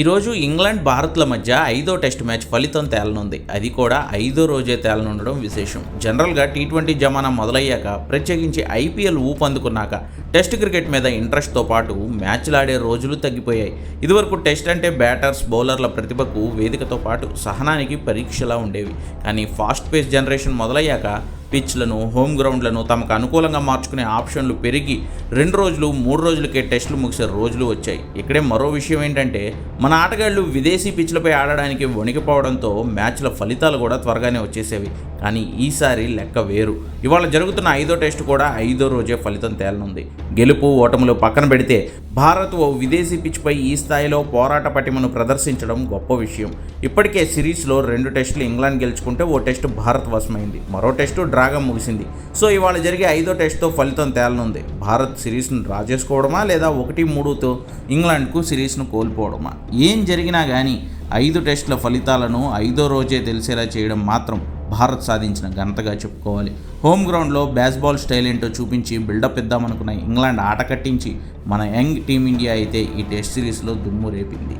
ఈరోజు ఇంగ్లాండ్ భారత్ల మధ్య ఐదో టెస్ట్ మ్యాచ్ ఫలితం తేలనుంది. అది కూడా ఐదో రోజే తేలనుండడం విశేషం. జనరల్గా టీ ట్వంటీ జమానా మొదలయ్యాక ప్రత్యేకించి ఐపీఎల్ ఊపందుకున్నాక టెస్ట్ క్రికెట్ మీద ఇంట్రెస్ట్తో పాటు మ్యాచ్లు ఆడే రోజులు తగ్గిపోయాయి. ఇదివరకు టెస్ట్ అంటే బ్యాటర్స్ బౌలర్ల ప్రతిభకు వేదికతో పాటు సహనానికి పరీక్షలా ఉండేవి. కానీ ఫాస్ట్ పేస్ జనరేషన్ మొదలయ్యాక పిచ్లను హోమ్ గ్రౌండ్లను తమకు అనుకూలంగా మార్చుకునే ఆప్షన్లు పెరిగి రెండు రోజులు మూడు రోజులకే టెస్టులు ముగిసే రోజులు వచ్చాయి. ఇక్కడే మరో విషయం ఏంటంటే మన ఆటగాళ్ళు విదేశీ పిచ్లపై ఆడడానికి వణికిపోవడంతో మ్యాచ్ల ఫలితాలు కూడా త్వరగానే వచ్చేసేవి. కానీ ఈసారి లెక్క వేరు. ఇవాళ జరుగుతున్న ఐదో టెస్ట్ కూడా ఐదో రోజే ఫలితం తేలనుంది. గెలుపు ఓటములు పక్కన పెడితే భారత్ ఓ విదేశీ పిచ్పై ఈ స్థాయిలో పోరాట పటిమను ప్రదర్శించడం గొప్ప విషయం. ఇప్పటికే సిరీస్లో రెండు టెస్టులు ఇంగ్లాండ్ గెలుచుకుంటే ఓ టెస్టు భారత్ వశమైంది. మరో టెస్టు డ్రాగా ముగిసింది. సో ఇవాళ జరిగే ఐదో టెస్ట్తో ఫలితం తేలనుంది. భారత్ సిరీస్ను డ్రా చేసుకోవడమా లేదా ఒకటి మూడుతో ఇంగ్లాండ్కు సిరీస్ను కోల్పోవడమా? ఏం జరిగినా కానీ ఐదు టెస్టుల ఫలితాలను ఐదో రోజే తెలిసేలా చేయడం మాత్రం భారత్ సాధించిన ఘనతగా చెప్పుకోవాలి. హోమ్ గ్రౌండ్లో బ్యాస్బాల్ స్టైల్ ఏంటో చూపించి బిల్డప్ ఇద్దామనుకున్న ఇంగ్లాండ్ ఆట కట్టించి మన యంగ్ టీమిండియా అయితే ఈ టెస్ట్ సిరీస్లో దుమ్ము రేపింది.